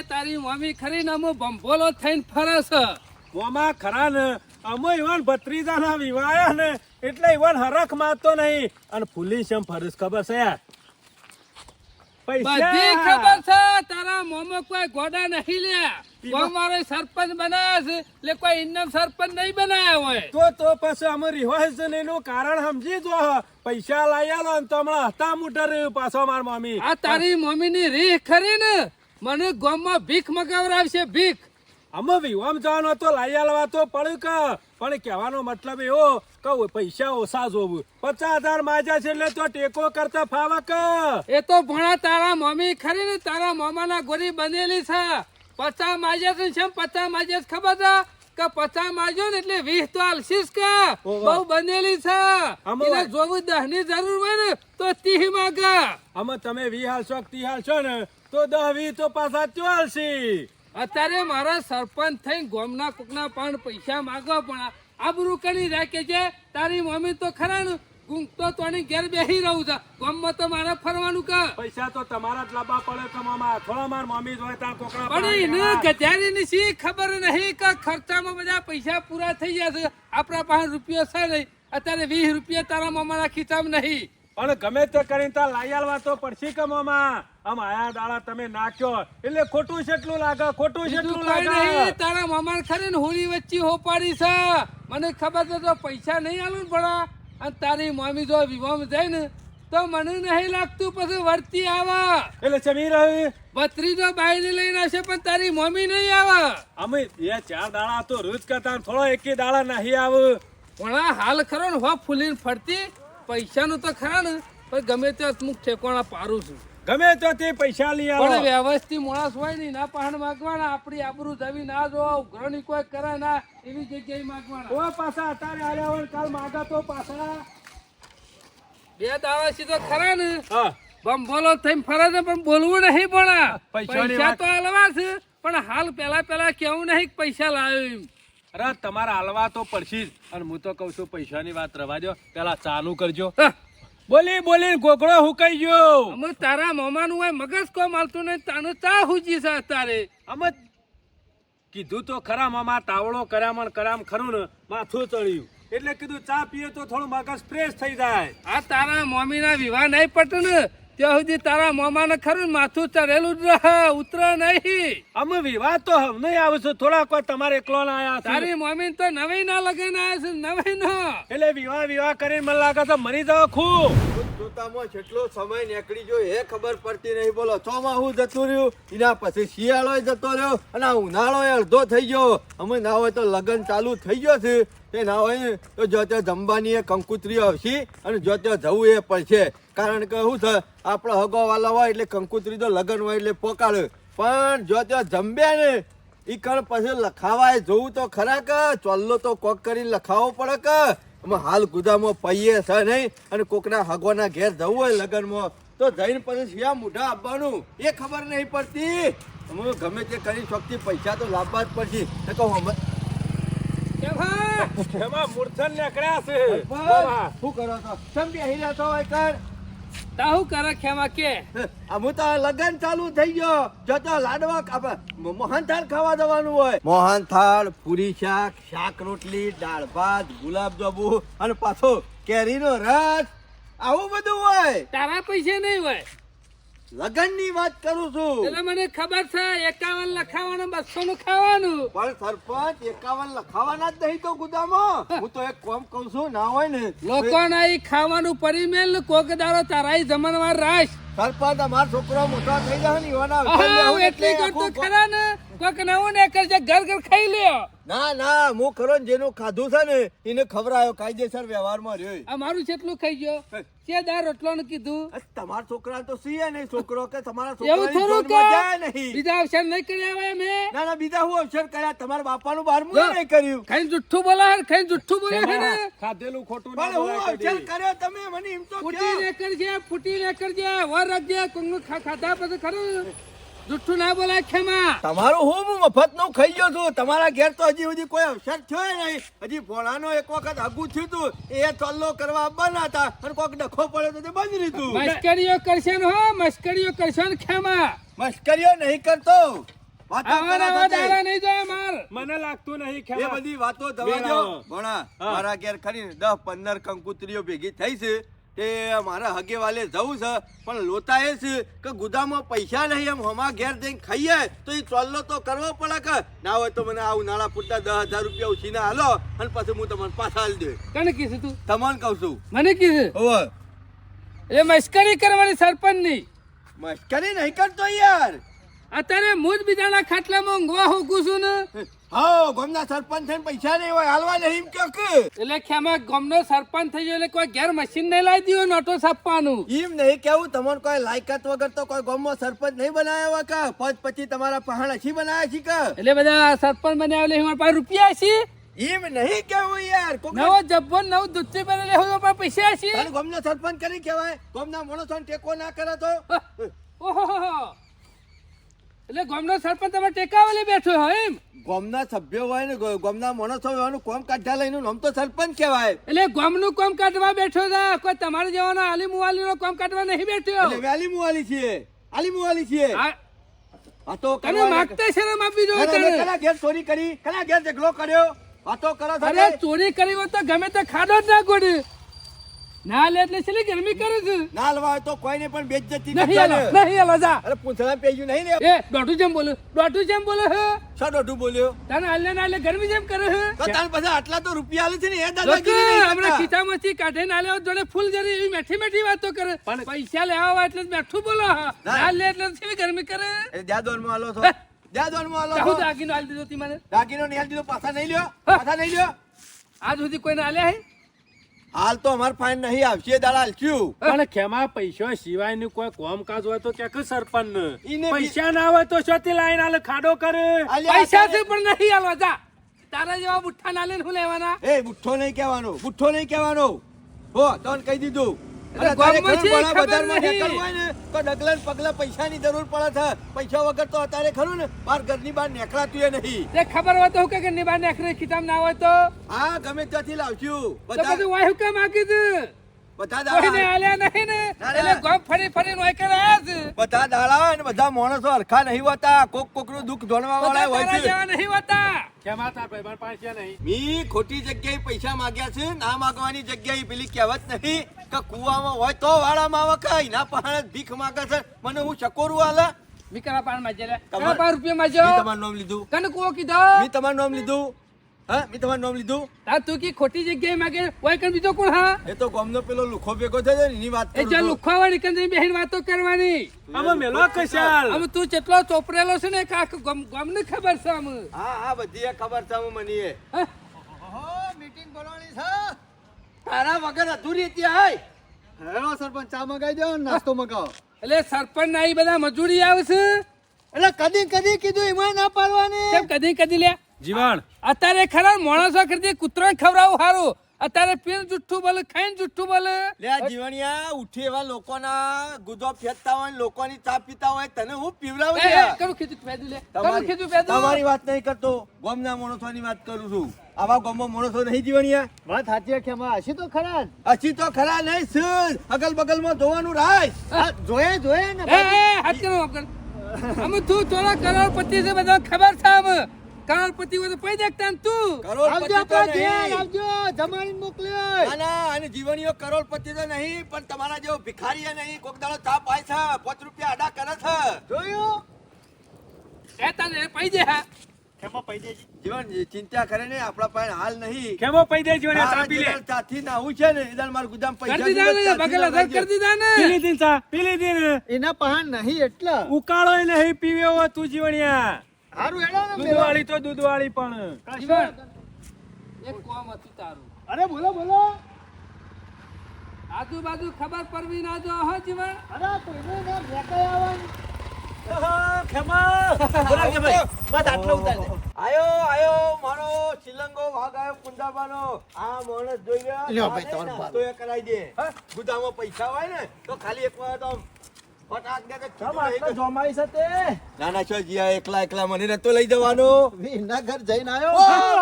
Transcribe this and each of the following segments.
કે તારી મમ્મી ખરી ને અમુ બંભોલો થઈને ફરે છે. મોમાં ખરા ને અમે ઈવન ભત્રીજાના વિવાયા ને એટલે ઈવાન હરખ મારતો નહીં. અને ફૂલી છે ફરસ ખબર છે? યાર બધી ખબર છે તારા મોમો કોઈ ગોડા નહીં લે. કોઈ મારો સરપંચ બનાવ્યા છે એટલે કોઈ ઇન્નમ સરપંચ નહીં બનાવ્યા હોય. તો તો પછી અમે ને એનું કારણ સમજી જો પૈસા લાયા લો તો હમણાં હતા મુટર પાછો માર મમ્મી આ તારી મમ્મી ની રીહ ખરી ને? મને ગામમાં ભીખ મગાવરાવશે ભીખ. અમે વિવામ જવાનો હતો લઈ આલવા તો પડ્યું કે પણ કહેવાનો મતલબ એવો કે પૈસા ઓછા જોવું. પચાસ હજાર માજા છે એટલે તો ટેકો કરતા ફાવક. એ તો ભણા તારા મમ્મી ખરી ને તારા મામાના ગોરી બનેલી છે. પચાસ માજા છે છે પચાસ માજા ખબર છે? કે પચાસ માજો ને એટલે વીસ તો આલશીશ કે. બહુ બનેલી છે. એને જોવું દહની જરૂર હોય ને તો તીહ માગા. અમે તમે વી હાલશો તી હાલશો ને તો દહવી તો પાછા ચાલશી અત્યારે મારા સરપંચ થઈ ગોમના કુકના પણ પૈસા માગવા પણ આબરૂ કરી રાખે છે. તારી મમ્મી તો ખરા ને? ગુંગતો તોની ઘેર બેસી રહું છે. ગોમમાં તો મારે ફરવાનું કે? પૈસા તો તમારા જ લાંબા પડે તો મામા થોડા માર મમ્મી જોઈ તાર કોકડા પણ એને ગધેડીની શી ખબર નહીં કે ખર્ચામાં બધા પૈસા પૂરા થઈ ગયા છે. આપણા પાસે રૂપિયો છે નહીં. અત્યારે વીસ રૂપિયા તારા મામાના ખીચામાં નહીં. પણ ગમે તે કરીને તાર લાયાલ વાતો તો પડશે કે મામા. આમ આયા દાડા તમે નાખ્યો એટલે ખોટું કેટલું લાગે ખોટું કેટલું લાગે. તારા મામા ખરે ને હોળી વચ્ચે હોપાડી છે. મને ખબર છે તો પૈસા નહીં આલું ભણા અને તારી મામી જો વિવાહ જાય ને તો મને નહીં લાગતું પછી વર્તી આવે. એટલે ચમી રહી ભત્રીજો બાઈને લઈને આવશે પણ તારી મમ્મી નહીં આવે. અમે બે ચાર દાડા તો રોજ કરતા થોડો એકે દાડા નહીં આવે. પણ હાલ ખરો ને હો ફૂલીને ફરતી. પૈસાનું તો ખરા ને પણ ગમે તે અમુક ઠેકોણા પારું છું. ગમે તો તે પૈસા લઈ પણ વ્યવસ્થિત માણસ હોય ને ના પહાણ માગવાના આપણી આબરૂ જવી ના જો ઉઘરણી કોઈ કરે ના એવી જગ્યાએ માગવાના. ઓ પાછા અત્યારે આલ્યા હોય કાલ માગા તો પાછા. બે દાવા સીધો ખરા ને. હા. બંબોલો થઈને ફરે છે પણ બોલવું નહીં પણ. પૈસા તો હલવા છે પણ હાલ પેલા પેલા કેવું નહીં પૈસા લાવ્યો એમ. અરે તમારા હાલવા તો પડશે જ. અને હું તો કઉ છું પૈસાની વાત રવા દો પેલા ચાલુ કરજો. હા, બોલી બોલી ગોગળો હુકાઈ ગયો. અમે તારા મામાનું હોય મગજ કોમ હાલતું નહીં તાનું ચા હુજી છે અત્યારે. અમે કીધું તો ખરા મામા તાવડો કર્યામણ કર્યામ ખરું ને માથું ચડ્યું. એટલે કીધું ચા પીએ તો થોડું મગજ ફ્રેશ થઈ જાય. આ તારા મમ્મીના વિવાહ નહીં પટે ને ત્યાં સુધી તારા મામાને ખરું માથું ચડેલું જ રહે ઉતરે નહીં. અમે વિવાહ તો નહીં આવે છે. થોડા કોઈ તમારે એકલો ના આયા તારી મમ્મી તો નવી ના લગાઈને આવ્યા છે નવી ના. એટલે વિવાહ વિવાહ કરીને મને લાગે છે મરી જાવ ખૂબ. જોતામાં જેટલો સમય નીકળી ગયો એ ખબર પડતી નહીં બોલો ચોમાહું જતું રહ્યું એના પછી શિયાળો જતો રહ્યો અને ઉનાળો અડધો થઈ ગયો. અમે ના હોય તો લગ્ન ચાલુ થઈ ગયો છે. તે ના હોય ને, તો જો ત્યાં જમવાની એ કંકુતરી આવશે અને જો ત્યાં જવું એ પડશે કારણ કે શું છે આપણે હગોવાલા હોય એટલે કંકુતરી તો લગ્ન હોય એટલે પોકાડે પણ જો ત્યાં જમ્બે ને, ઈ કણ પછી લખાવાય જોવું તો ખરા કે, ચોલ્લો તો કોક કરીને લખાવો પડે કે? અમે હાલ ગુદામાં પૈયે છે નહીં અને કોકના હગવાના ઘેર જવું હોય લગ્નમાં. તો જઈને પછી શિયા મૂઢા આપવાનું. એ ખબર નહીં પડતી. અમે ગમે તે કરી શકતી પૈસા તો લાવવા જ પડશે. તો કહું એમાં મૂર્છન નીકળ્યા છે. શું કરો છો? બેહી રહ્યા હોય કર તાહુ કરે ખેમા કે? અમુ તો લગન ચાલુ થઈ ગયો. જતો લાડવા આપણે મોહનથાળ ખાવા જવાનું હોય. મોહનથાળ પૂરી શાક શાક રોટલી દાળ ભાત ગુલાબ જાંબુ અને પાછો કેરીનો રસ. આવું બધું હોય. તારા પૈસે નહીં હોય. લગનની વાત કરું છું. એટલે મને ખબર છે એકાવન લખાવાનું બસો નું ખાવાનું. પણ સરપંચ એકાવન લખાવાના જ નહીં તો ગુદામો. હું. તો એક કોમ કઉ છું ના હોય ને. લોકોના ઈ ખાવાનું પરિમેલ ને કોક દાડો તારાય જમણવાર રાખ. સરપંચ અમાર છોકરો મોટો થઈ જાય ને એવાના એટલી કરતો ખરા ને. કોક નવું ને કરજે ઘર ઘર ખાઈ લ્યો. ના ના હું ખરો ને જેનું ખાધું છે ને એને ખવરાયો કાયદેસર વ્યવહારમાં રહ્યો. અમારું જેટલું ખાઈ ગયો. છે દાર રોટલો ને કીધું તમારા છોકરા તો સીએ નહીં. છોકરો કે તમારા એવું થોડું કે? નહીં. બીજા અવસર નહીં કર્યા હોય મે ના ના બીજા હું અવસર કર્યા? તમારા બાપાનું બારમું જો. નહીં કર્યું. ખાઈ જુઠ્ઠું બોલે હે, ખાઈને જુઠ્ઠું બોલે હે ને? ખાધેલું ખોટું ના પણ હું અવસર કર્યો તમે? મને એમ તો ફૂટી. ને કરજે ફૂટી ને કરજે. વર રાખજે કોંગ ખાધા પછી ખરું. જુઠ્ઠું ના બોલાય ખેમા તમારું હું હું મફતનું ખાઈ ગયો છું. તમારા ઘેર તો હજી સુધી કોઈ અવસર થયો નહીં. હજી ભોળાનો એક વખત હગું થયું હતું એ ચોલ્લો કરવા આવવાના હતા અને કોઈક ડખો પડ્યો તો તે બંધ રીતું મસ્કરીઓ કરશે ને હો મસ્કરીઓ કરશે ને ખેમા મસ્કરીઓ નહીં કરતો. મને લાગતું નહીં એ બધી વાતો દવા ભણા મારા ઘેર ખરી દસ પંદર કંકુતરીઓ ભેગી થઈ છે. તે મારા હગે વાલે જવું છે પણ લોતા એ છે કે ગુદામાં પૈસા નહીં એમ હમા ઘેર જઈને ખાઈએ તો એ ચોલ્લો તો કરવો પડે કે? ના હોય તો મને આવું નાણાં પૂરતા દસ હજાર રૂપિયા ઉછીને હાલો અને પછી હું તમને પાછા હાલ દે કને કીધું તું? તમને કહું છું. મને કીધું? હોવે. એ મશ્કરી કરવાની સરપંચની મશ્કરી નહીં કરતો યાર. અત્યારે હું જ બીજાના ખાટલામાં ઊંઘવા હોકું છું ને. હા ગામના સરપંચ થઈને પૈસા નહીં હોય હાલવા નહીં એમ કે. એટલે ખેમા ગામનો સરપંચ થઈ ગયો એટલે કોઈ ઘેર મશીન નહીં લાવી દીધું નોટો છાપવાનું. એમ નહીં કેવું તમને કોઈ લાયકાત વગર તો કોઈ ગામમાં સરપંચ નહીં બનાવ્યા કે? પદ પછી તમારા પહાણ હછી બનાવ્યા છે કે? એટલે બધા સરપંચ બનાવ્યા એટલે મારા પાસે રૂપિયા છે? એમ નહીં કેવું યાર નવો જબ્બો નવ દૂધથી બને લેવું પણ પૈસા છે? ગામનો સરપંચ કરી કહેવાય ગામના માણસોને ટેકો ના કરે તો? ઓહો એટલે ગામનો સરપંચ તમે ટેકાવાલે બેઠો હોય એમ? ગામના સભ્યો હોય ને ગામના માણસો હોય એનું કોમ કાઢ્યા લઈને નામ તો સરપંચ કહેવાય. એટલે ગામનું કોમ કાઢવા બેઠો છે? કોઈ તમારે જવાનો આલી મુવાલીનો કોમ કાઢવા નહીં બેઠો? એટલે આલી મુવાલી છીએ. આલી મુવાલી છીએ. આ તો કને માગતા શરમ આપી દો કના ઘેર ચોરી કરી કના ઘેર ઝઘડો કર્યો? આ તો કરો છો અરે ચોરી કરી હોય તો ગમે તે ખાડો જ ના ગોડ ના લે એટલે છેલ્લી ગરમી કરે છે. ના હલવા હોય તો કોઈને પણ બેઇજ્જતી નહીં કરતા નહીં હલો જા. અરે પૂંછડા પેજ્યું નહીં ને એ ડોટુ જેમ બોલે ડોટુ જેમ બોલે હે? શા ડોટુ બોલ્યો? તને આલે ના ગરમી જેમ કરે હે? તો તને પાસે આટલા તો રૂપિયા આલે છે ને એ દાદાગીરી નહીં હમણાં કરતા. ખીચામાંથી કાઢે ના લેવા જોડે ફૂલ જરી એવી મેઠી મેઠી વાતો કરે. પણ- પૈસા લેવા હોય એટલે મેઠું બોલો. ના. લે એટલે છેલ્લી ગરમી કરે. એ જાદવનમાં આલો છો. હે? જાદવનમાં આલો છો. દાગીનો આલી દીધો તી મને. દાગીનો નહીં આલી દીધો પાછા નહીં લ્યો. પાછા નહીં લ્યો. આજ સુધી કોઈને આલ્યા હે? હાલ તો અમાર ફાઇન નહીં આવશે દાડા હાલશું પણ ખેમા પૈસા સિવાયનું કોઈ કામકાજ હોય તો કે સરપંચ પૈસા ના હોય તો શોથી લાઈન આલે ખાડો કરે. પૈસા છે પણ નહીં આલવા જા. તારા જેવા બુઠ્ઠા ના લઈને હું લેવાના? એ બુઠ્ઠો નહીં કહેવાનો બુઠ્ઠો નહીં કહેવાનો. હો તને કહી દીધું. અરે અને તારે ગામમાં ખરું છે, ભણા ખબર બજારમાં નહીં. નીકળવું હોય ને તો ડગલે ને પગલે પૈસાની જરૂર પડે છે. પૈસા વગર તો અત્યારે ખરું ને બાર ઘરની બહાર નીકળાતું નહીં. તે ખબર હોય તો કે ઘરની બહાર નાખરે ખીચામ ના હોય તો? હા ગમે ત્યાંથી લાવશું બધા બધું વાયુ કેમ આકી બધા દાડા નહીં ને? ના, ના. એટલે ગોમ ફરી ફરી નોય કરે બધા દાડા અને બધા માણસો હરખા નહીં હોતા. કોક કોકનું દુઃખ ધોણવા વાળા હોય છે. નહીં હોતા. ખેમા તાર ભાઈ પાસે નહીં? મી ખોટી જગ્યાએ પૈસા માંગ્યા છે. ના માંગવાની જગ્યાએ પેલી કહેવત નહીં. કે કુવામાં હોય તો વાળામાં આવે કે એના પહાણ ભીખ માંગે છે? મને હું ચકોરું હાલે મીકરા પાણમાં જેલે તમાર- કરા પાંચ રૂપિયા માં જો મી તમારું નામ લીધું. કન કુવો કીધો. મી તમારું નામ લીધું. હા? મી તમારું નામ લીધું? તા તું કી ખોટી જગ્યાએ માગે ઓય કન બીજો કોણ હા? એ તો ગામનો પેલો લુખો ભેગો થયો છે ને એની વાત એ કરું જે લુખો લુખવાવાળી કન બેહીને વાતો કરવાની. અમે મેલો કશાલ અમે તું કેટલો ચોપરેલો છે ને કાક ગમ ને ખબર છે આમ. હા હા બધી એ ખબર છે હું મને એ. ઓહો મીટિંગ બોલાવણી છે? તારા વગર અધૂરી ત્યાં હાય હેલો સરપંચ ચા મગાવી દો નાસ્તો મગાવો. એટલે સરપંચ ના બધા મજૂરી આવશે? એટલે કદી કદી કીધું એમાં ના પાડવાની. કેમ કદી કદી લે જીવાણ. અત્યારે ખરા માણસો કરતી કૂતરાને ખવડાવું સારું અત્યારે પીન જુઠ્ઠું બોલે ખાઈને જુઠ્ઠું બોલે. લે આ જીવણિયા ઉઠી એવા લોકોના ગુદો ફેંકતા હોય લોકોની ચા પીતા હોય તને હું પીવડાવું કરું ખીચું પેદું લે કરું ખીચું પેદું. તમારી વાત નહીં કરતો ગોમના મોણસોની વાત કરું છું. આવા ગામમાં માણસો નહીં જીવણિયા. વાત સાચી છે એમાં હસી તો ખરા. હસી તો ખરા નહીં સર અગલ બગલમાં ધોવાનું રાખ જોયે જોયે ને એ હાથ કરો અમે તું થોડા કરોડપતિ છે બધા ખબર છે અમે કરોડપતિ હોય તો પૈ દેખતા તું. કરોડપતિ આવજો તો ઘેર નહીં. આવજો. જમાડી મોકલ્યો. ના ના અને જીવણીઓ કરોડપતિ તો નહીં પણ તમારા જેવો ભિખારી નહીં. કોક દાડો ચા પાય છે પાંચ રૂપિયા અડા કરે છે. જોયું? એ તને પૈ દે હા. જીવન ચિંતા કરે ને આપણા પાસે હાલ નહીં. ખેમો પૈ દે જીવણ મારા લે. જીવન ના આવું છે ને એદાલ મારું ગુદામ પૈસા કરી દીધા ને દીધા, બગલ કરી દીધા ને. પીલી દીન ચા પીલી દીન. એના પહાણ નહીં એટલે. ઉકાળો નહીં પીવ્યો તું જીવણિયા. સારું હેડો ને દૂધ તો દૂધવાળી પણ. એક કોમ હતું તારું. અરે બોલો બોલો. આજુબાજુ ખબર પડવી ના જો હો જીવન. અરે કોઈને ના ભેકાઈ આવવાનું. આયો આયો મારો શિલંગો વાઘ આયો કુંદાબાનો આ માણસ જોઈ લ્યો. લ્યો ભાઈ, તમારું નાસ્તો એ કરાઈ દે. ગુદામાં પૈસા હોય ને તો ખાલી એક વાર તો આમ ફટાક દે કે છૂટું નહીં જોમાઈ સાથે ના ના છો જીયા એકલા એકલા મને નતો લઈ જવાનો. વિનગર જઈને આવ્યો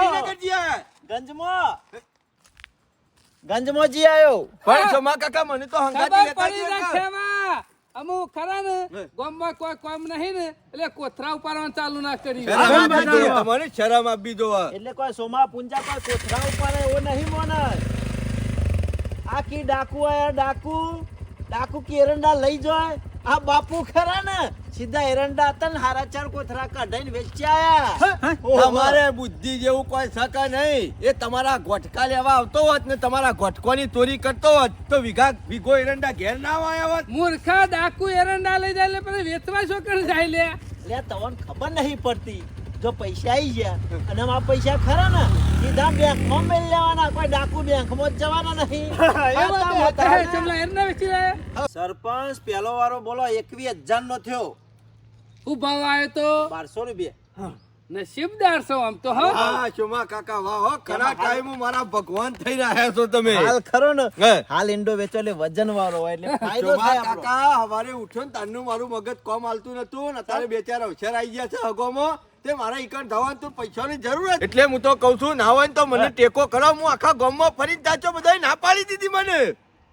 વિનગર જીયા. ગંજમાં. ગંજમાં જી આવ્યો પણ છો કાકા મને તો હંગાતી લેતા જ અમુક ખરા ને ગામમાં કોઈ કામ નહીં ને એટલે કોથરા ઉપાડવાનું ચાલુ ના કરી. શરમ આપી દો તમારે શરમ આપી દો એટલે કોઈ સોમા પૂંજા કોઈ કોથરા ઉપર એવો નહીં મોને આખી ડાકુ આયા ડાકુ ડાકુ કેરંડા લઈ જાય. આ બાપુ ખરા ને સીધા એરંડા હતા ને હારા ચાર કોથરા કાઢીને વેચી આયા. તમારે બુદ્ધિ જેવું કોઈ શકે નહીં. એ તમારા ગોટકા લેવા આવતો હોત ને તમારા ગોટકોની ચોરી કરતો હોત તો વિઘા વિઘો એરંડા ઘેર ના આવ્યા હોત. મૂર્ખા ડાકુ એરંડા લઈ જાય પછી વેચવા શું કરી જાય લે? લે તમને ખબર નહીં પડતી. જો પૈસા આવી ગયા અને આ પૈસા ખરા ને સીધા બેંકમાં મેળ લેવાના કોઈ ડાકુ બેંકમાં જ જવાના નહીં. સરપંચ પેલો વારો બોલો એકવીસ હજાર નો થયો. હું ભાવ આવ્યો તો બારસો રૂપિયા. નસીબદાર છો આમ તો હા? હા શોમા કાકા વાહ હો ખરા ટાઈમ મારા ભગવાન થઈ રહ્યા છો તમે. હાલ ખરો ને. હાલ ઇન્ડો વેચો એટલે વજન વાળો હોય એટલે ફાયદો થાય આપણો. કાકા હવારે ઉઠ્યો ને તારનું મારું મગજ કોમ હાલતું નતું ને તારે બે ચાર અવસર આવી ગયા છે હગોમાં. તે મારા ઈકણ થવાનું તો પૈસાની જરૂર. એટલે હું તો કઉ છું ના હોય ને તો મને ટેકો કરો હું આખા ગામમાં ફરી જાચો બધાય ના પાડી દીધી મને.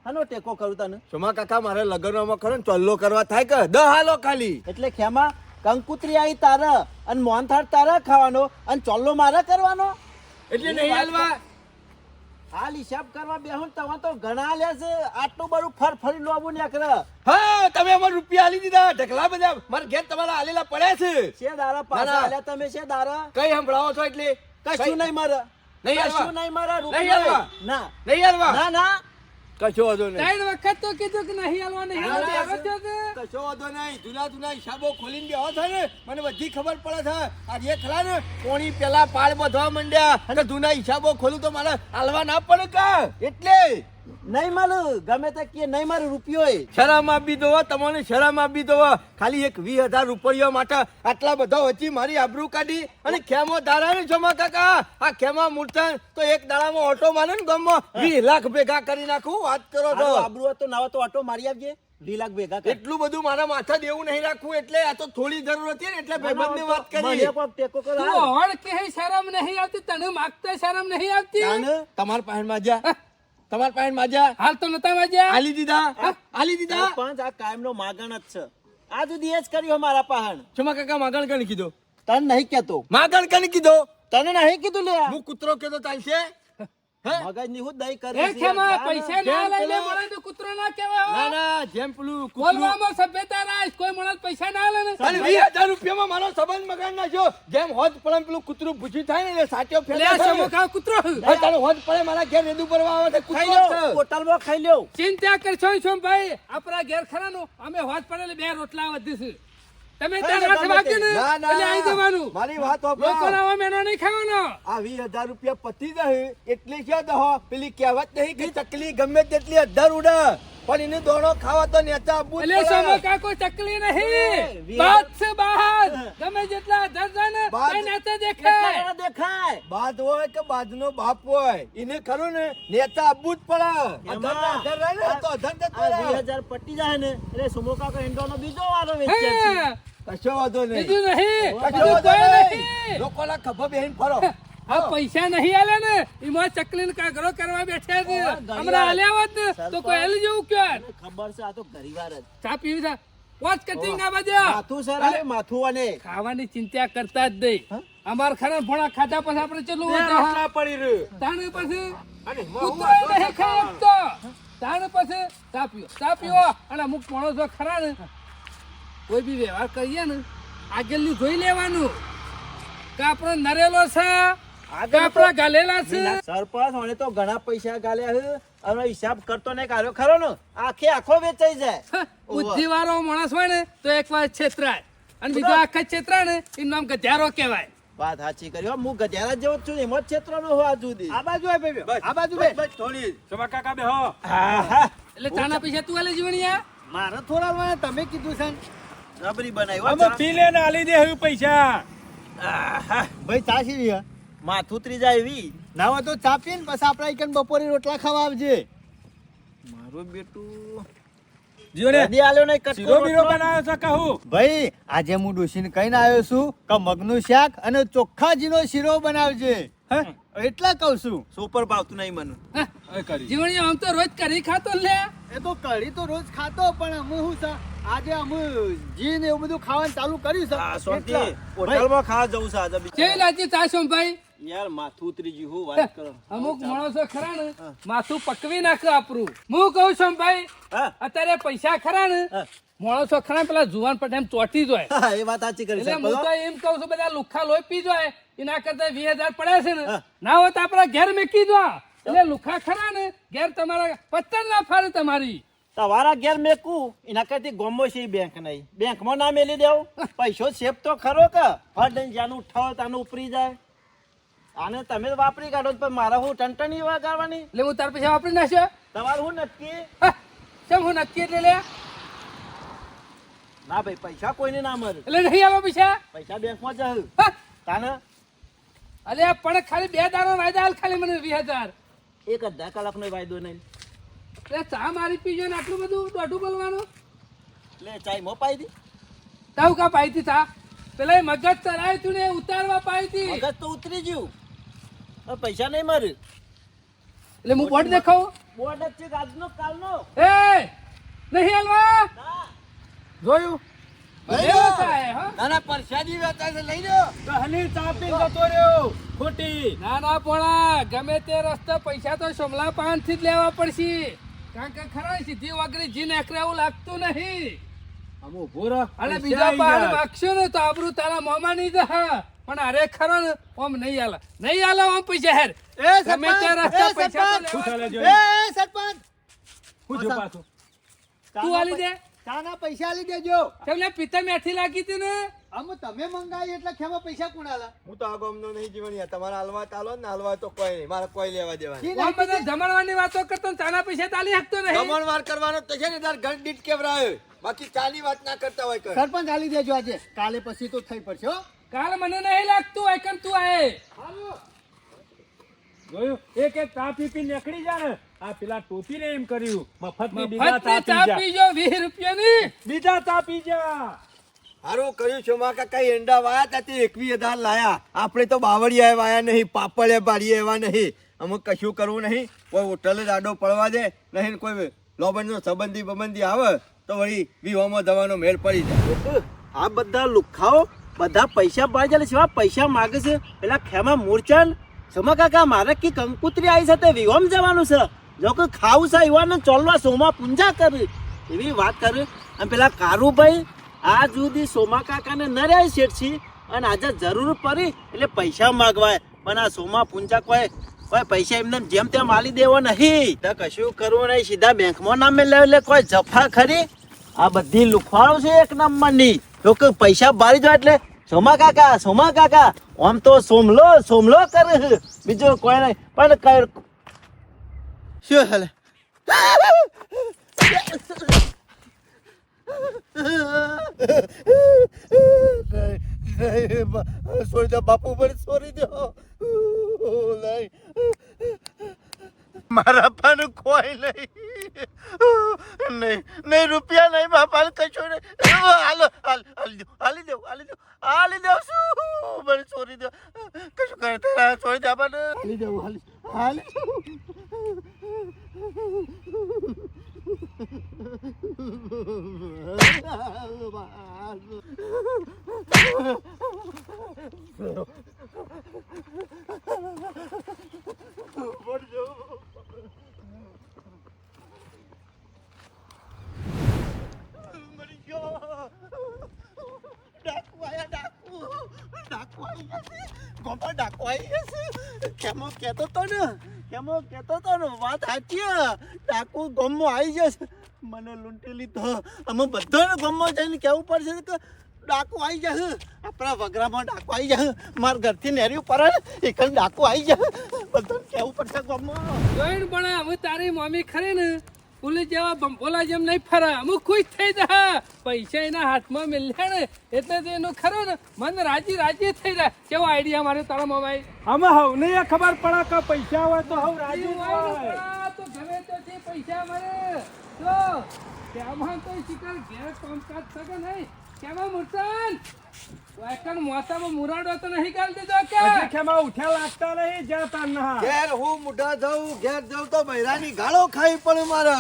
હાનો ટેકો કરું તને. શોમા કાકા મારે લગ્નમાં ખરો ને ચોલ્લો કરવા થાય કે દ હાલો ખાલી. એટલે ખેમા કંકુત્રી આવી તારે અને મોહનથાળ તારે ખાવાનો અને ચોલ્લો મારે કરવાનો? એટલે નહીં હાલવા. હાલ હિસાબ કરવા બેહું તમે તો ઘણા લે છે. આટલું બધું ફર ફરી લોબુ નીકળે હા તમે અમાર રૂપિયા આલી દીધા ઢગલા બધા. મારા ઘેર તમારા આલેલા પડ્યા છે. છે દારા ના, પાછા આલ્યા તમે છે દારા? કઈ સંભળાવો છો એટલે? કશું નહીં મારે. નહીં કશું નહીં મારા નહીં રૂપિયા ના. નહીં હાલવા. ના ના. કશો વાંધો નહીં. ત્રણ વખત તો કીધું કે નહીં હાલવા નહીં. હાલવા આવે છે કે? કશો વાંધો નહીં. જુના જુના હિસાબો ખોલીને બેહો છે ને. મને બધી ખબર પડે છે. આ જે ખરા ને કોણી પેલા પાળ બધવા માંડ્યા. અને જૂના હિસાબો ખોલું તો મારે હાલવા ના પડે કા? એટલે નહીં મારું ગમે તે કે નહીં મારું રૂપિયો એ શરમ આપી દો તમને શરમ આપી દો ખાલી એક વીસ હજાર રૂપિયા માટે આટલા બધા વચ્ચે મારી આબરૂ કાઢી અને ખેમો દાડા ને જમા કાકા. આ ખેમા મૂર્તન તો એક દાડામાં ઓટો માને ને ગામમાં વીસ લાખ ભેગા કરી નાખું વાત કરો તો. આબરૂ તો ના તો ઓટો મારી આવજે વી લાખ ભેગા એટલું બધું મારા માથા દેવું નહીં રાખવું એટલે આ તો થોડી જરૂર હતી ને એટલે ભાઈબંધની વાત કરી. હોળ કે શરમ નહીં આવતી તને માગતા શરમ નહીં આવતી? તાને? તમારા પાસે માજા તમારા પાસે માજા? હાલ તો નતા માજા આલી દીધા? આલી દીધા? પાંચ આ કાયમનો માગણ જ છે. આ સુધી એ જ કર્યો મારા પાહણ. ચુમા કાકા માગણ કને કીધો? તને નહીં કેતો માગણ કને કીધો? તને નહીં કીધું લે હું કૂતરો કેતો ચાલશે? મગજની હું દઈ કરી ખેમા પૈસા ના જેમ લઈને મળે તો કૂતરો ના કહેવાય ના ના જેમ પેલું બોલવામાં સભ્યતા રાખ કોઈ માણસ પૈસા ના લે ને. અને રૂપિયામાં મારો સંબંધ બગાડ નાખ્યો. જેમ હોજ પડે પેલું કૂતરું ભૂસી થાય ને સાચો લે ફેરવા થાય કૂતરો. તારો હોજ પડે મારા ઘેર રેદુ ભરવા આવે કૂતરો જ લ્યો ખાઈ લ્યો. ચિંતા કરશો છો ભાઈ આપણા ઘેર ખરાનું અમે હોત પડે બે રોટલા વધીશું. તમે વાગ્યું ને એટલે આવી જવાનું. મારી વાત સાંભળો. લોકોને આવા મેનો નહીં ખાવાનો. આ વીસ હજાર રૂપિયા પતી જાય એટલે ક્યાં દહો? પેલી કહેવત નહીં કે ચકલી ગમે તેટલી અધર ઉડે. પણ એને દોણો ખાવા તો નેતા આપવું એટલે પડે. સમોખા કોઈ ચકલી એ, નહીં બાદ છે બહાર ગમે જેટલા અધર જાય ને તે નાતે દેખાય. દેખાય. બાદ હોય કે બાદનો બાપ હોય એને ખરું ને નેતા આપવું જ પડે અધર રહે ને તો અધર જતો આ રહે. વીસ હજાર પટી જાય ને એટલે સુમોકા કો ઈંડોનો બીજો વારો વેચે છે. કશો વાંધો નહીં. બીજું નહીં. કશો વાંધો નહીં. નહીં. લોકોના ખભા બેહીને ફરો. આ પૈસા નહીં આલે ને એમાં ચકલી કાગરો કરવા બેઠા છે. હમણાં આલ્યા હોત ને તો કોઈ હેલી જેવું કયો ખબર છે આ તો ઘરીવાર જ. ચા પીવી છે? વોચ કટિંગ આ બાજુ. માથું સર અરે માથું અને. ખાવાની ચિંતા કરતા જ નહીં. અમાર ખરા ભણા ખાતા પછી આપણે ચેલું બે વધે, હા? પડી રહ્યું. તાણે પછી અને કૂતરો નહીં ખાતો. તાણે પછી ચા પીઓ અને અમુક માણસો ખરા ને કોઈ બી વ્યવહાર કરીએ ને આગળનું જોઈ લેવાનું કે આપણો નરેલો છે? આપણા ગાલેલા છે. સરપંચ મને તો ઘણા પૈસા ગાલ્યા છે. હવે હિસાબ કરતો ને કાઢ્યો ખરો ને? આખે આખો વેચાઈ જાય. બુદ્ધિ વાળો માણસ હોય ને તો એક વાર છેતરાય. અને બીજો આખા છેતરાય ને એનું નામ ગધ્યારો કહેવાય. વાત સાચી કરી હું. ગધેડા જેવો જ છું એમ જ ક્ષેત્રનો હું આ સુધી આ બાજુ આય ભાઈ આ બાજુ બે બસ થોડી. શોભા કાકા બેહો. એટલે તાના પૈસા તું આલે જીવણિયા મારે થોડા તમે કીધું છે રબરી બનાવી અમે ને આલી દે પૈસા. ભાઈ તાસી સીવી માથું જાય એવી. ના હોય તો ચાપીએ ને પછી આપણે એકન બપોરે રોટલા ખાવા આવજે. મારું બેટું. ભાઈ આજે હું ડોશીને કહીને આવ્યો છું કે મગનું શાક અને ચોખ્ખાજીનો શીરો બનાવજે. હે? એટલા કહું છું. સુપર ભાવતું નહીં મને. હા, જીવણી આમ તો રોજ કરી ખાતો લે. એ તો કઢી તો રોજ ખાતો પણ અમે શું છે આજે અમે જી ને એવું બધું ખાવાનું ચાલુ કર્યું છે. હોટલમાં ખાવા જવું છે આજે કેવી લાગી ભાઈ? યાર માથું ઉતરી ગયું હું વાત કરો. અમુક માણસો ખરા ને માથું પકવી નાખે આપણું. હું કહું છું ભાઈ અત્યારે પૈસા ખરા ને માણસો ખરા પેલા જુવાન પટેલ એમ ચોટી જાય. એ વાત સાચી કરી એટલે હું તો એમ કહું છું બધા લુખા લોહી પી જાય એના કરતા વીસ હજાર પડ્યા છે ને. ના હોય તો આપણા ઘેર મેકી દો. એટલે લુખા ખરા ને ઘેર તમારા પત્તર ના ફાડે તમારી. તમારા ઘેર મેકું એના કરતી ગોમો છે બેંક નહીં. બેંકમાં ના મેલી દેવું. પૈસો સેફ તો ખરો કે. ફળ જ્યાંનું ઉઠાવો ત્યાંનું ઉપરી જાય. આને તમે વાપરી કાઢો પણ મારે હું ટંટણી વગાડવાની એટલે હું તાર પૈસા વાપરી નાખ્યો તમારું હું નક્કી? કેમ હું નક્કી એટલે લે? ના ભાઈ પૈસા કોઈને ના મળે. એટલે નહીં આવે પૈસા? પૈસા બેંકમાં જશે તાને? અરે પણ ખાલી બે દાડો વાયદા ખાલી મને વીસ હજાર. એક અડધા કલાકનો વાયદો નહીં. એટલે ચા મારી પીજો ને આટલું બધું? દોઢું બોલવાનું? લે ચાય મોપાઈ દી. તાવ કા પાઈ તા પેલા એ મગજ ચરાય તું ને ઉતારવા પાઈ હતી મગજ તો ઉતરી ગયું. પૈસા નહીં મારે. એટલે હું બોર્ડ દેખાવ? બોર્ડ જ છે આજનો કાલનો. એ નહીં હાલવા? જોયું? ના ના પરસાદી છે લઈ લો. હલી તાપી જતો રહ્યો. ખોટી. ના ના પોણા. ગમે તે રસ્તે પૈસા તો સમલા પાનથી જ લેવા પડશે. કારણ કે ખરા સીધી વગરી જીન એકરે એવું લાગતું નહીં. આમ ઊભો રહો. અને બીજા પાન માગશો ને તો આબરૂ તારા મોમાં નહીં જશે પણ અરે ખરો ઓમ નહીં આલે. નહીં આલે ઓમ પૈસા હેર. એ ગમે તે સરપંચ, એ પૈસા સરપંચ. એ હું જો પાછો. તું આલી દે. ચાના પૈસા આલી દેજો. તમને પિતા મેથી લાગી હતી ને? આમ તમે મંગાવી એટલે ખેમાં પૈસા કોણ આલા? હું તો આ અમનો નહીં જીવણીયા. તમારા હાલવા ચાલો ને હાલવા તો કોઈ નહીં. મારે કોઈ લેવા દેવા નહીં. ઓમ બધા જમણવાની વાતો કરતો ને ચાના પૈસા તાલી હકતો નહીં. જમણવાર કરવાનો તો છે ને તાર ઘર દીઠ કેવરાયો બાકી ચાલી વાત ના કરતા હોય કર સરપંચ આલી દેજો આજે. કાલે પછી તો થઈ પડશે હો. કાલ મને નહીં લાગતું એકન તું આય. જોયું? એક એક ચા પી પી નીકળી જા ને. આ પેલા ટોપી ને એમ કર્યું. મફતની બીજા ચા પી જા પીજો વીસ રૂપિયાની. બીજા ચા પી જા. હારું કર્યું છે માં કાકા એંડા વાયા તા તે એકવી હજાર લાયા. આપણે તો બાવળિયા વાયા નહીં પાપડે પાડીએ એવા નહીં. અમુક કશું કરવું નહીં. કોઈ હોટલે જ આડો પડવા દે નહીં કોઈ લોબનનો સંબંધી બંબંધી આવે તો વળી વિવામાં જવાનો મેળ પડી જાય. આ બધા લુખાઓ બધા પૈસા પાઈ જાય સિવાય પૈસા માગે છે? પેલા ખેમા મૂર્ચન સમા કાકા, મારે કી કંકુતરી આવી છે તે વિહોમ જવાનું છે? જો કે ખાવું છે યુવાને ચોલવા સોમા પૂંજા કરી. એવી વાત કરી. અને પેલા કારુભાઈ આ જુદી સોમા કાકાને ન શેઠ શેઠથી. અને આજે જરૂર પડી એટલે પૈસા માગવાય. પણ આ સોમા પૂંજા કોઈ કોઈ પૈસા એમને જેમ તેમ આલી દેવો નહીં. તો કશું કરવું નહીં. સીધા બેંકમાં નામે લે એટલે કોઈ જફા ખરી? આ બધી લુખવાળું છે એક નંબરની. જો કે પૈસા બારી જાય એટલે? સોમા કાકા સોમા કાકા, આમ તો સોમલો સોમલો કરે બીજો કોઈ નહીં. પણ કઈ શું હાલે? બાપુ પર સોરી દો નહીં મારા પણ કોઈ નહીં. નહીં નહીં, રૂપિયા નહીં બાપા કશું નહીં. હાલી દઉં હાલી દઉં હાલી દઉં હાલી દો, શું? મને છોડી દો. કશું કરતા છોડી દે આપણને. હાલી દઉં હાલી હાલી મરી ગયો ડાકુ આયા ડાકુ ડાકુ આવી ગયા ગોપા ડાકુ આવી ગયા છે કેમો કેતો તો ને કેમો કેતો તો ને વાત સાચી હે. ડાકુ ગમો આવી જશે મને લૂંટી લીધો અમે બધાને કેવું પડશે કે ડાકુ આવી જશે આપણા વગરામાં ડાકુ આવી જશે મારા ઘરથી નેર્યું ઉપર એક ડાકુ આવી જશે બધું કેવું પડશે ગમો જોઈને પણ હવે તારી મમ્મી ખરી ને. પુલિસ જેવા બંપોલા જેમ નહીં ફરે. અમુક ખુશ થઈ જા પૈસા એના હાથમાં મિલ્યા ને. એટલે તો એનું ખરો ને. મન રાજી રાજી થઈ જાય કેવો આઈડિયા મારે તારા મોબાઈલ આમાં હવ ને ખબર પડે કે પૈસા હોય તો હવ રાજી હોય તો ગમે તો પૈસા મળે. તો તેમાં તો શિકાર ઘેર કામકાજ શકે નહીં. કેમાં મુરસન વાયકણ મોતામાં મુરાડો તો નહીં ગાલ દીધો કે? કેમાં ખેમા ઉઠ્યા લાગતા નહીં જ્યાં તાન ના ઘેર હું મુઢા જાઉં ઘેર જાઉં તો બૈરાની ગાળો ખાઈ પડે મારે.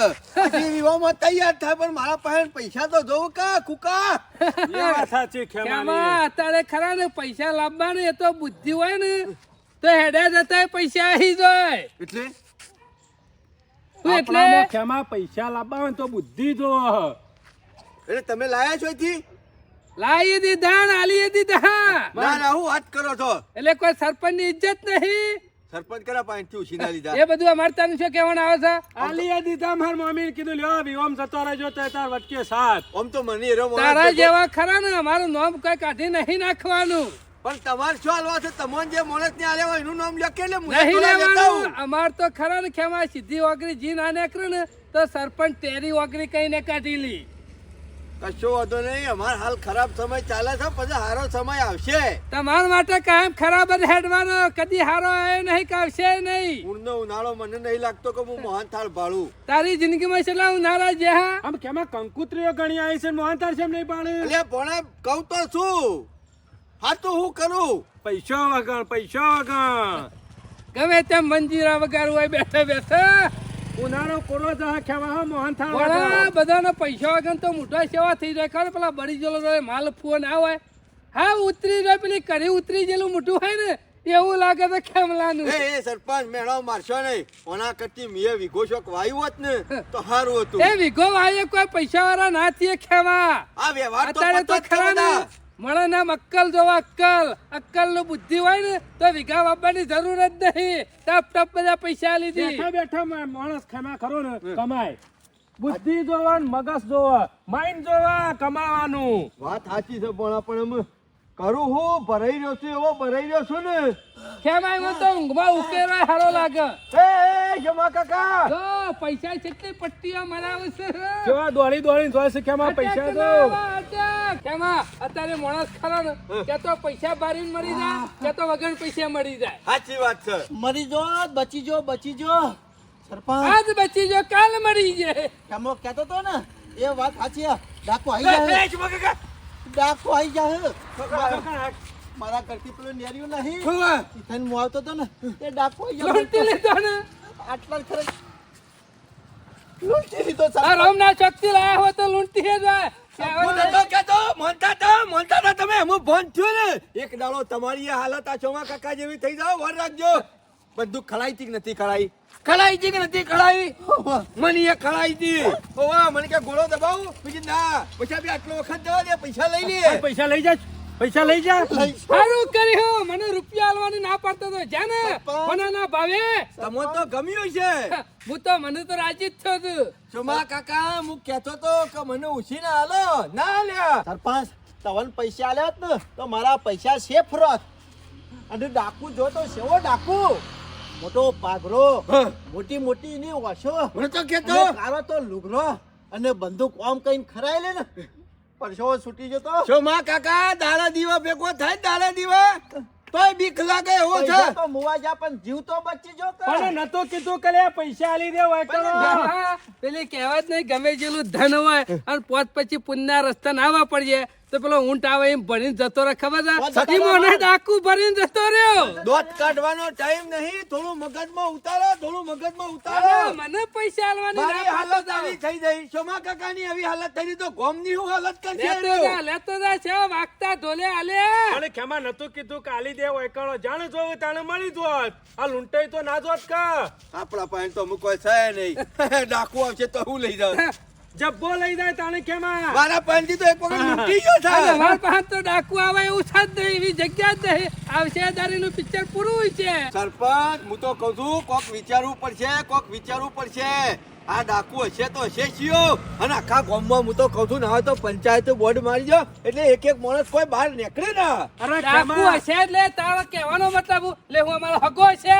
હજી વિવાહમાં તૈયાર થાય પણ મારા પાસે પૈસા તો જોઉં કા કુકા? એ વાત સાચી ખેમાની કેમાં અત્યારે ખરા ને પૈસા લાવવા ને એ તો બુદ્ધિ હોય ને તો હેડે જતા પૈસા આવી જાય. એટલે? એટલે? ખેમા પૈસા લાવવા હોય તો બુદ્ધિ જો. એટલે તમે લાયા છો અહીંથી? લાવી દીધા આલી દીધા. ના ના હું વાત કરો છો. એટલે કોઈ સરપંચની ઇજ્જત નહીં? સરપંચ કરા પાસેથી ઉછીના લીધા. એ બધું અમારે તને શું કહેવાનું આવે છે? આલિયા દીધા માર મમ્મીને કીધું લ્યો વિહોમ જતો રહેજો તે તાર વટકે સાથ. ઓમ તો મને તારા જેવા ખરા ને અમારું નામ કઈ કાઢી નહીં નાખવાનું. પણ તમારે શું હાલવા છે? તમને જે માણસ ને આલ્યા હોય એનું નામ લ્યો મુજબ નહીં લેવાનું. અમાર તો ખરા ને ખેમા સીધી ઓગરી જી ના નીકળે ને તો સરપંચ તેરી ઓગરી કઈને કાઢી લી. કશો વાંધો નહીં અમાર હાલ ખરાબ સમય ચાલે છે પછી સારો સમય આવશે. તમારા માટે કાયમ ખરાબ જ હેડવાનો કદી હારો એ નહીં કાવશે નહીં. ઉણનો ઉનાળો મને નહીં લાગતો કે હું મોહન થાળ ભાળું. તારી જિંદગીમાં છેલ્લા ઉનાળા જે હા? આમ કેમાં કંકુત્રીઓ ગણી આવી છે ને થાળ છે નહીં ભાળે? એટલે ભણે કહું તો શું? હા તો હું કરું? પૈસા વગર પૈસા વગર. ગમે તેમ મંજીરા વગર હોય બેઠા બેઠા. ઉનાળો કોરો જહા ખેવા ઘણા વગર. બધાના પૈસા વગર તો મોટા સેવા થઈ જાય. ખબર પેલા બળી જલો હોય માલ ફુઓ ના હોય. હા ઉતરી જાય પેલી કરી ઉતરી જેલું મોટું હોય ને એવું લાગે તો ખેમલાનું. એ સરપંચ મેળો મારશો નહીં. ઓના કરતી મીએ વિઘો શોક વાયુ હોત ને તો હારું હતું. એ વિઘો વાયે કોઈ પૈસા વાળા ના થઈએ ખેમા આ વ્યવહાર તો ખરા ને મળે નામ અક્કલ. જોવા અક્કલ અક્કલનું બુદ્ધિ હોય ને તો વિઘા વાપવાની જરૂર જ નહીં. ટપ ટપ બધા પૈસા લીધી. બેઠા બેઠા માણસ ખેમા ખરો ને કમાય. બુદ્ધિ જોવા મગજ જોવા. માઇન્ડ જોવા કમાવાનું. વાત સાચી છે પણ પણ એમ કરું હું? ભરાઈ રહ્યો છું એવો ભરાઈ રહ્યો છું ને. કેમ આવ્યો તો? ઊંઘમાં ઉકેલા હારો લાગે. એ એ જમા કાકા. તો પૈસા કેટલી પટ્ટીઓ મરાવે છે કેવા દોડી દોડી જોય છે કેમ પૈસા અટક. ખેમા અત્યારે માણસ ખરો ને? કે તો પૈસા બારીને મરી જાય કે તો વગર પૈસા મરી જાય. સાચી વાત છે. મરી જો બચી જો બચી જો. સરપંચ. આજ બચી જો કાલ મરી જાય. કેમો કહેતો તો ને? એ વાત સાચી. ડાકુ આવી જાય. એ, જમા કાકા. ડાકુ આવી જાય મારા કરતી પેલો નેર્યું નહીં? થઈને હું આવતો હતો ને. તે ડાકુ આવી લૂંટી જાય લીધો ને. આટલા ખરે. લૂંટી લીધો આ સરપંચ. રામના શક્તિ લાયા હોય તો લૂંટી જ હું હું ને. દાડો તમારી હાલત આ ચોમા કાકા જેવી થઈ જાવ વર રાખજો. બધું ખળાઈ નથી ખળાઈ ખળાઈ જી કે નથી ખળાઈ? મને એ ખળાઈ દી ઓવા મને કે ગોળો દબાવું. પછી ના પૈસા બી આટલો વખત જવા દે પૈસા લઈ લે. પૈસા લઈ જા પૈસા લઈ જા. સારું કર્યું. મને રૂપિયા આલવાની ના પાડતો તો. જા ને. મને ના ભાવે. તમો તો ગમ્યું છે. હું તો મને તો રાજી જ થયો તું. ચોમા કાકા હું કહેતો તો કે મને ઉછી ના હાલો ના લ્યા. સરપંચ તવન પૈસા આલ્યા ને તો મારા પૈસા સેફ રોત. અને ડાકુ જો તો સેવો ડાકુ. મોટો પાઘરો. મોટી મોટી એની ઓછો મને તો કહેતો કારો તો લુગરો અને બંદૂક ઓમ કઈ ખરાય લે ને. પરસેવો છૂટી જતો. ચોમા કાકા દાડા દીવા ભેગો થાય દાડા દીવા. તોય બીક લાગે એવો છે. તો મુવા જા પણ જીવ તો બચી જો પણ નતો કીધું કે પૈસા આલી દે હોય તો હા, પેલી કહેવત નહીં ગમે જેલું ધન હોય અને પોત પછી પુણ્યના રસ્તા ના વાપરીએ. તો પેલો ઊંટ આવે એમ ભરીને જતો રહે ખબર છે? ઈ મને ડાકુ ભરીને જતો રહ્યો. દોત કાઢવાનો ટાઈમ નહીં થોડું મગજમાં ઉતારો થોડું મગજમાં ઉતારો. મને પૈસા આલવાની મારી હાલત આવી થઈ ગઈ. સોમા કાકાની આવી હાલત થઈ તો ગોમની હું હાલત કરશે લેતો? જા લેતો જા છે વાગતા ઢોલે આલે. અને ખેમા નતું કીધું કે આલી દે હોય કણો જાણે જોવે તાણે મળી જોત. આ લૂંટાઈ તો ના જોત કા? આપણા પાસે તો અમુક કોઈ છે નહીં. ડાકુ આવશે તો હું લઈ જાઉં. જબ્બો લઈ જાય તાણે કેમાં? મારા પંજી તો એક વખત લૂંટી ગયો છે. મારા પાસે તો ડાકુ આવે એવું છે જ નહીં એવી જગ્યા જ નહીં. આવશેદારીનું પિક્ચર પૂરું હોય છે. સરપંચ હું તો કહું છું કોક વિચારવું પડશે કોક વિચારવું પડશે. આ ડાકુ હશે તો હશે શિયો. અને આખા ગામમાં હું તો કહું છું ના હોય તો પંચાયત બોર્ડ મારી જો એટલે એક એક માણસ કોઈ બહાર નીકળે ને. અરે ડાકુ હશે એટલે તારો કહેવાનો મતલબ લે હું અમારો હગો છે.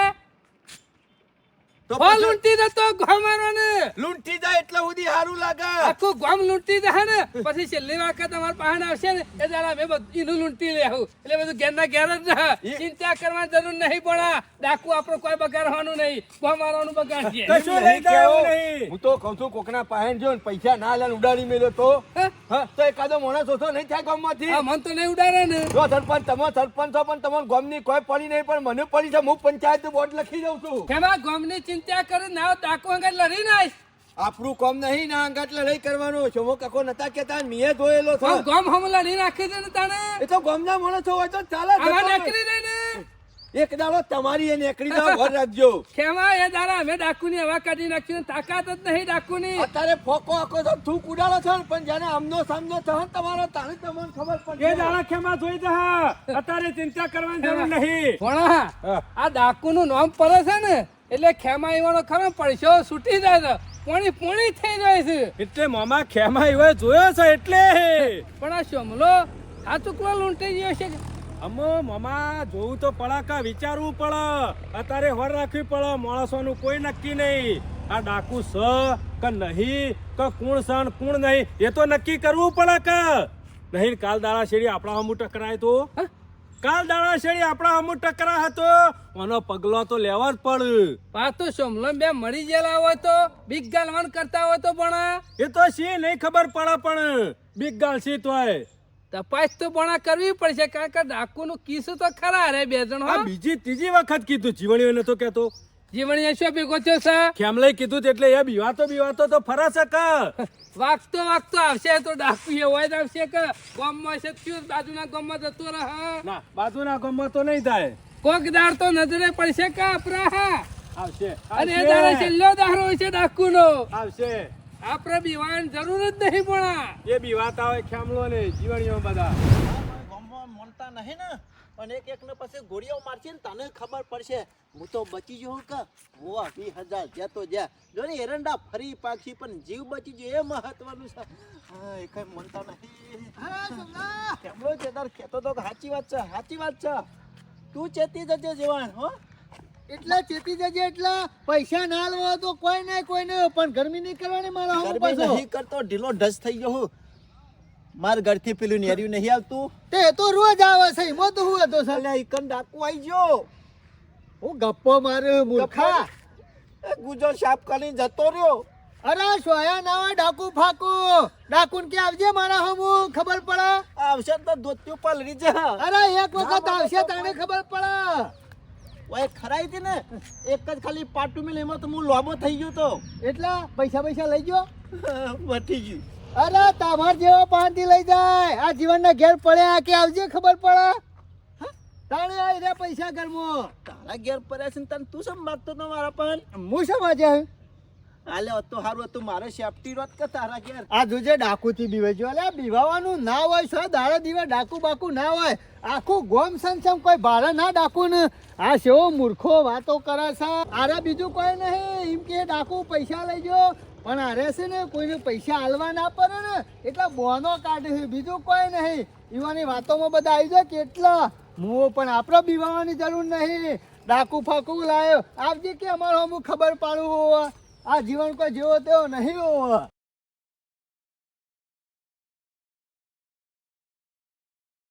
હો લૂંટી ગોમારો ને લૂંટી જાય એટલે સારું લાગે. આખું ગામ લૂંટી જાય ને. પછી છેલ્લી વખત અમારા પાસે આવશે ને એ દાડા અમે બધું લૂંટી લેવું એટલે બધું ઘેરના ઘેર જ રહે. ચિંતા કરવાની જરૂર નહીં પણ ડાકુ આપણો કોઈ બગાડવાનું નહીં. ગોમારાનું બગાડીએ કશું લઈ જાય નહીં. હું તો કહું છું કોકના પાસે જો પૈસા ના લે ઉડાડી મેલ્યો તો. હે? હા તો એકાદો માણસ ઓછો નહીં થાય ગામમાંથી. આ મન તો નહીં ઉડાડે ને. જો સરપંચ તમે સરપંચ છો પણ તમારા ગામની કોઈ પડી નહીં પણ મને પડી છે હું પંચાયત બોર્ડ લખી દઉં છું. કેમાં ગામની ચિંતા કરે ના ડાકુ અંગત લડી નાખ આપણું કોમ નહીં ના અંગત લડાઈ કરવાનો. શોમો કકો નતા કેતા મીએ મેં જોયેલો છે આમ હમ લડી નાખી દે ને તાણે. એ તો ગામના માણસો હોય તો ચાલે આવા નકરી. દે ને. એક દાડો તમારી એને એકડી જાવ ઘર રાખજો. કેમાં એ દાડા અમે ડાકુની હવા કાઢી નાખી તાકાત જ નહીં ડાકુની. અત્યારે ફોકો આખો તો થૂક ઉડાડો છો ને પણ જેને આમનો સામનો થયો ને તમારો તાણે તમને ખબર એ દાડા ખેમાં જોઈ દે અત્યારે ચિંતા કરવાની જરૂર નહીં. પણ આ ડાકુનું નામ પડે છે ને એટલે ખેમા ઈવાનો ખરો પડશો છૂટી જાય છે. પોણી પોણી થઈ જાય છે. એટલે મામા ખેમા ઈવા જોયો છે એટલે. પણ આ શમલો આ ચૂકલો લૂંટાઈ ગયો છે. અમો મામા જોવું તો પડાકા વિચારવું પડે. અત્યારે હોર રાખવી પડે માણસોનું કોઈ નક્કી નહીં. આ ડાકુ સ કે નહીં કે કુણ સન કુણ નહીં એ તો નક્કી કરવું પડે કે. નહીં કાલ દાડા શેરી આપણા હું ટકરાય તો. હા? કાલ દાડા શેડી આપણા અમુક ટકરા હતો. આનો પગલો તો લેવા જ પડે. પાછો સોમલમ બે મરી ગયેલા હોય તો બીક ગાલવાન કરતા હોય તો પણ. એ તો સી નહીં ખબર પડે પણ બિગ ગાલ સી તોય તપાસ તો ભણા કરવી પડશે કારણ કે ડાકુનું કિસ્સું તો ખરા રે બે જણ બીજી ત્રીજી વખત કીધું જીવણીઓ નતો કેતો જીવણીએ શું ભેગો થયો છે ખેમલે કીધું એટલે એ બીવાતો બીવાતો તો ફરશે ક? વાગતો વાગતો આવશે તો ડાકુ એવો જ આવશે કે ગામમાં છે થયું બાજુના ગામમાં જતો રહે. ના બાજુના ગામમાં તો નહીં થાય. કોક દાર તો નજરે પડશે કે આપરા હા. આવશે અને એ દાડે છેલ્લો દારો છે ડાકુનો. આવશે. આપણે બીવાન જરૂર જ નહીં પણ એ બીવાતા હોય ખેમલો ને જીવણીઓ બધા. મોનતા નહીં ને. પણ એક એકને પછી ગોળીઓ મારશે ને તને ખબર પડશે. હું તો બચી જઉં કે હોવા વીસ હજાર જ્યાં તો જ્યાં. જો ને એરંડા ફરી પાકશી પણ જીવ બચી ગયો એ મહત્વનું છે. હા એ કઈ મોનતા નહીં. કેમલો ચેતર કહેતો તો સાચી વાત છે સાચી વાત છે. તું ચેતી જજે જવાન હો. એટલા ચેતી જજે એટલા. પૈસા ના લો તો કોઈ નહીં કોઈ નહીં પણ ગરમી નહીં કરવાની મારા હું પાછો. નહીં કરતો ઢીલો ઢસ થઈ ગયો હું. માર ઘરથી પેલું નેર્યું નહીં આવતું. તે તો રોજ આવે છે એમાં તો હું હતો સર અલ્યા ડાકુ આવી ગયો. હું ગપ્પો મારે મૂર્ખા. એ ગુજો સાફ કરીને જતો રહ્યો. અરે સોયા ના ડાકુ ફાકુ. ડાકુન કે આવજે મારા હમુ ખબર પડે? આવશે તો દોત્યું પલરી જા. અરે એક વખત આવશે તને ખબર પડે. ઓય ખરાઈ હતી ને? એક જ ખાલી પાટું મિલ એમાં તો હું લોબો થઈ ગયો તો. એટલા પૈસા પૈસા લઈ ગયો? વટી ગયું. અરે તમાર જેવા પાંતી લઈ જાય. આ જીવનના ઘેર પડ્યા કે આવજે ખબર પડે? તારે તાણે આઈ રે પૈસા ઘરમાં. તારા ઘેર પડ્યા છે ને તને તું શું માગતો તો મારા પણ હું સમજે આલે હોત તો સારું હતું મારે સેફટી રોત કે તારા ઘેર? આ જોજે ડાકુ થી બીવે અલે બીવાવાનું ના હોય સો દાડો દીવે ડાકુ બાકુ ના હોય. આખું ગોમ સંસમ કોઈ ભારે ના ડાકુ ને. આ સેવો મૂર્ખો વાતો કરે છે. આરે બીજું કોઈ નહીં. એમ કે ડાકુ પૈસા લઈ જો. પણ આરે છે ને, કોઈને પૈસા હાલવા ના પડે ને, એટલા બોનો કાઢે છે. બીજું કોઈ નહીં. ઈવાની વાતોમાં બધા આવી જાય. કેટલા? હું પણ આપણે બીવાવાની જરૂર નહીં. ડાકુ ફાકુ લાયો. આપજે કે અમારો અમુક ખબર પાડવું આ જીવન કોઈ જેવો તેવો નહીં હોવો.